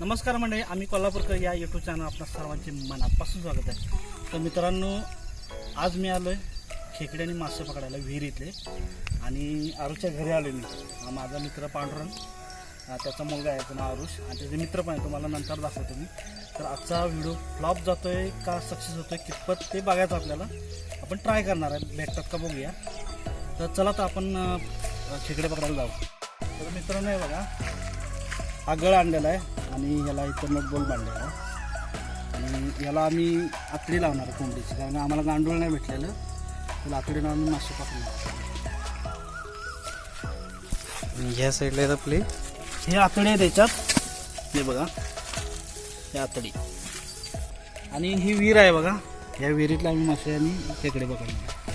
नमस्कार मंडळी आम्ही कोल्हापूरकर या यूट्यूब चॅनल आपल्या सर्वांचे मनापासून स्वागत आहे. तर मित्रांनो आज मी आलो आहे खेकडे आणि मासे पकडायला विहिरीतले आणि आरुषच्या घरी आलो मी. माझा मित्र पांडुरंग त्याचा मुलगा आहे पुन्हा आरुष आणि त्याचे मित्र पण आहे तुम्हाला नंतर दाखवतो मी. तर आजचा व्हिडिओ फ्लॉप जातो आहे का सक्सेस होतो आहे कितपत ते बघायचं आपल्याला. आपण ट्राय करणार आहे भेटतात का बघूया. तर चला तर आपण खेकडे पकडायला जाऊ. तर मित्रांनो बघा. हा गळ आणलेला आहे आणि याला इथं नट बोल बांधलेला आहे. आणि याला आम्ही आतडी लावणार कोंबडीची कारण आम्हाला गांडूळ नाही भेटलेलं. तर लाकडी लावून आम्ही मासे पकडणार ह्या साईडला आहेत आपले? हे आतडी आहे त्याच्यात हे बघा हे आतडी. आणि ही विहीर आहे बघा. या विहिरीतला आम्ही मासे आणि खेकडे पकडणार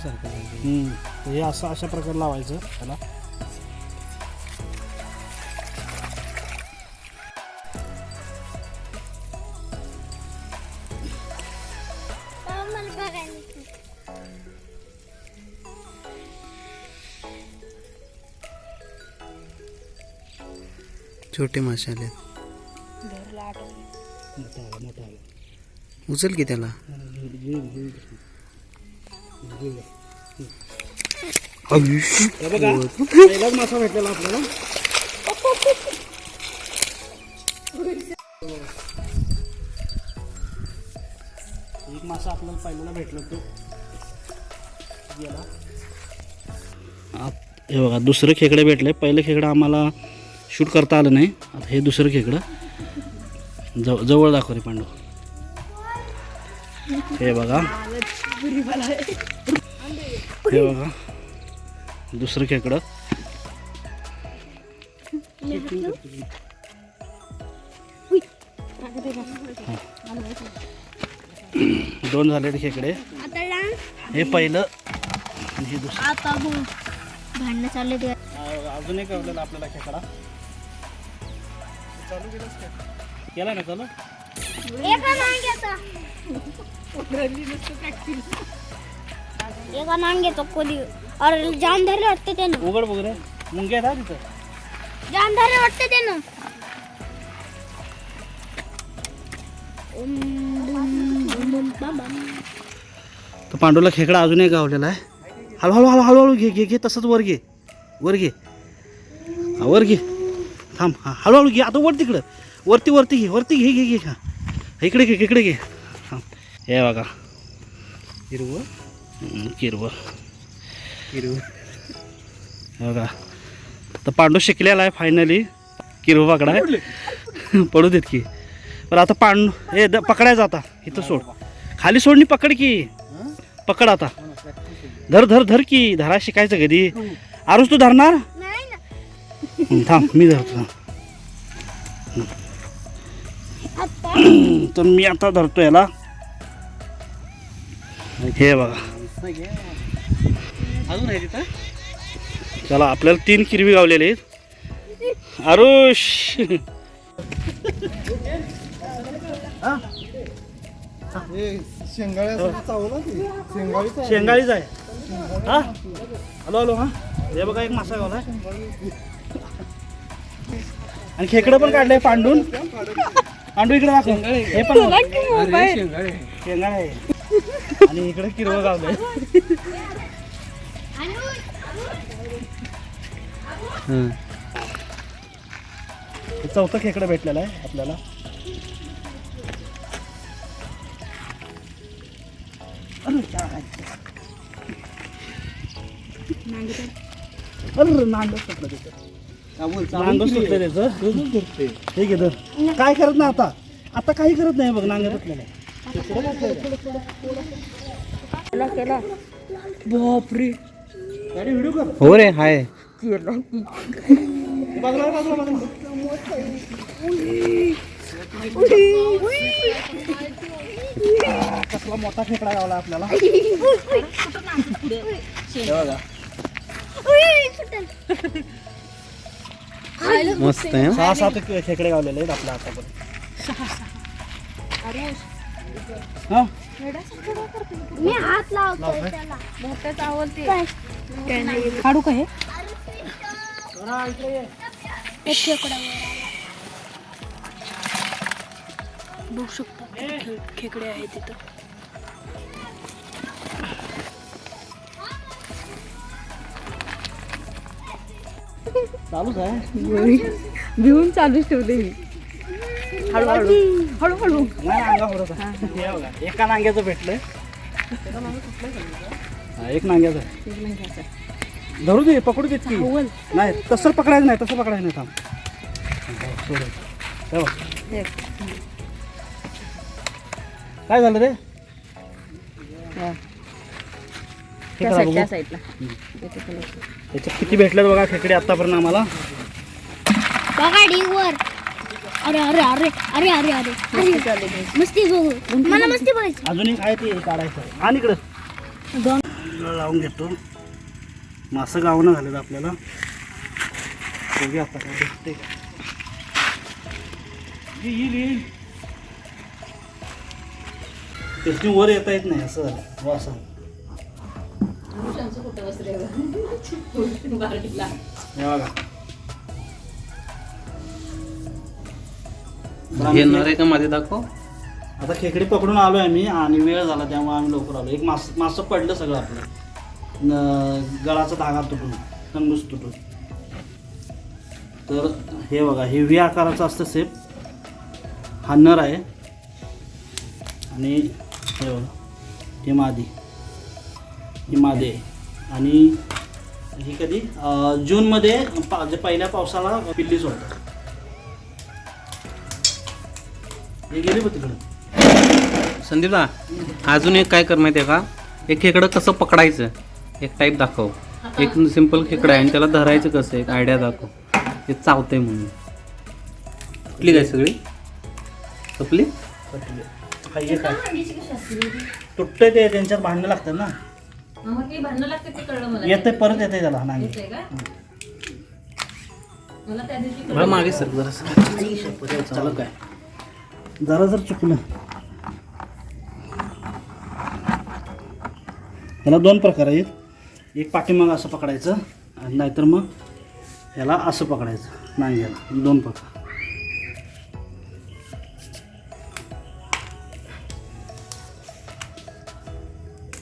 सारखं हम्म. हे असं अशा प्रकारे लावायचं त्याला. छोटे मासे आले मोठा आला मोठा आला उचल की त्याला? बघा पहिलाच मासा भेटलेला आपल्याला. एक मासा आपल्याला पहिल्याला भेटला तो. गेला. हे बघा दुसरं खेकडे भेटले पहिलं खेकडं आम्हाला शूट करता आलं नाही. आता हे दुसरं खेकडं. जव जवळ दाखव रे पांडव हे बघा. हे बघा. दुसरं खेकडं. दोन झाले खेकडे. हे पहिलं आणि हे दुसरं. भांडणं चालले ते अजून एक आवडलेला आपल्याला खेकडा. चालू केलंस का केला ना चालू? एका नांग्याचा. कोली. अरे जाम धरले वाटते त्यानं. उघड बघ रे. मुंग्या हा तिथं. जाम धरले वाटते त्यानं. तर पांडूला खेकडा अजून एक गावलेला आहे. हळूहळू हळू हळूहळू घे घे घे तसंच वर घे. वर घे. हा वर घे. थांब. हा हळूहळू घे. आता वर तिकडं. वरती वरती घे वरती घे घे घे हा. इकडे घे इकडे घे. हा. हे बघा. हिरवं? किरवं हिरवं. हे बघा. तर पांडू शिकलेला आहे फायनली किरव पकडाय पडू देत की. बरं आता पांडू हे द पकडायचं आता. इथं सोड. खाली सोडणी पकड की. पकड आता. धर धर धर की. धरा शिकायचं कधी. आरुस तू धरणार? नाही ना. हं, थांब मी धरतो. थांब. तर मी आता धरतो याला. हे बघा. अजून आहे तिथं? चला आपल्याला तीन किरवी गावलेले आहेत. आरुष. शेंगाळीच आहे. हा? हॅलो हॅलो हा? हे बघा एक मासा गावलाय. आणि खेकडं पण काढलंय पांडून. पांडू इकडे दाखव. हे पण आहे. आणि इकडे किरवं गावलंय हे. चौथं खेकडं भेटलेलं आहे आपल्याला. अरे नांद सुटलं त्याचं. हे घे धर. काय करत नाही आता? आता काही करत नाही बघ नांगर सुटलेलं. बापरे. गाडी व्हिडिओ कर. हो रे हाय. कसला मोठा खेकडा गावला आपल्याला. बघा. मस्त आहे हं? सहा सात खेकडे गावलेले आहेत आपल्या आतापर्यंत हा मी हात लावतोय? त्याला काय? काढू का हे एक खेकडा वर आला. बघू शकता खे- खेकडे आहे तिथं चालूच आहे भिवून चालूच ठेवले मी हळूहळू हळूहळू नाही अंगा होत हे बघा एका नांग्याचं भेटलंय हा, एक नांग्याचं आहे. धरू दे पकडू देत की नाही तसं पकडायचं नाही तसं पकडायचं नाही थांब हा, सोड. हे बघ. एक. काय झालं रे हा. त्या साईड साईडला. त्याच्यात किती भेटल्यात बघा खेकडे आतापर्यंत आम्हाला. बघा ढीगवर अरे अरे अरे अरे अरे अरे. आहे. मस्ती बघू. मला मस्ती बघायची. अजून एक आहे ते काढायचं. आणि इकडं. दोन. लावून घेतो. मासं गावणं झालेलं आपल्याला. बघूया आता काय भेटते का येईल येईल. त्याची वर येता येत नाही असं झालं. हो हे बघा घेणार आहे का मध्ये दाखव. आता खेकडी पकडून आलो आहे आम्ही आणि वेळ झाला त्यामुळे आम्ही लवकर आलो. एक मास मासं पडलं सगळं आपलं. गळाचा धागा तुटून टंगूस तुटून तर हे बघा हे व्ही आकाराचं असतं सेप हा नर आहे. आणि हे बघा हे मादी. मादी. आहे आणि ही कधी? जूनमध्ये पा पहिल्या पावसाला पिल्ली सोडतात. हे गेली बघ तिकडं. संदीपदा अजून एक काय कर माहिती आहे का? एक खेकडं कसं पकडायचं? एक टाईप दाखव. एक सिंपल खेकडं आहे आणि त्याला धरायचं कसं? एक आयडिया दाखव. ते चावतंय म्हणून. कुठली काय सगळी? सपली आहे तुटतंय ते त्यांच्यात भांडणं लागतात ना. भांडणं लागते ते कळलं मला. येते परत येते त्याला. नांगी येतंय का? मला त्या दिवशी मला मागे सर जरा चला काय? जरा जर चुकलं. त्याला दोन प्रकार आहेत. एक पाठीमागं असं पकडायचं आणि नाहीतर मग याला असं पकडायचं. नांग्याला दोन प्रकार.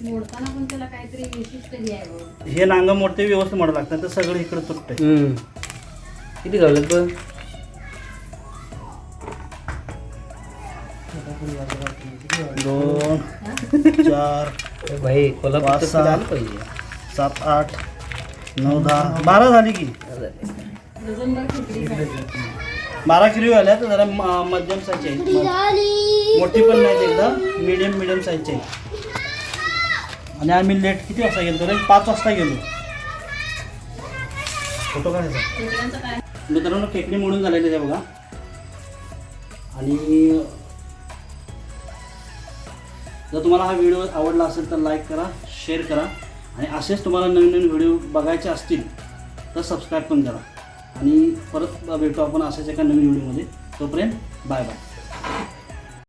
मोडताना पण त्याला काहीतरी विशिष्ट हे. हे नांगं मोडते व्यवस्थित मोडं लागतात तर सगळं इकडं तुटतंय. किती गावलं बघ दोन चार भाई पाच, कोल्हापूर पाहिजे? सात आठ नऊ दहा बारा झाली की. डझनभर खिचडी खायची. बारा किलो आल्या तर जरा म- मध्यम साईजची आहे मोठी पण नाही एकदम मिडियम मिडियम साईजची आहे आणि आम्ही लेट किती वाजता गेलो रे? पाच वाजता गेलो. फोटो काढायचा. मित्रांनो टेकडी मोडून झालेली आहे बघा. आणि जर तुम्हाला हा व्हिडिओ आवडला असेल तर लाईक करा शेअर करा. आणि असेच तुम्हाला नवीन नवीन व्हिडिओ बघायचे असतील तर सबस्क्राईब पण करा. आणि परत भेटू आपण अशाच एका नवीन व्हिडिओमध्ये. तोपर्यंत बाय बाय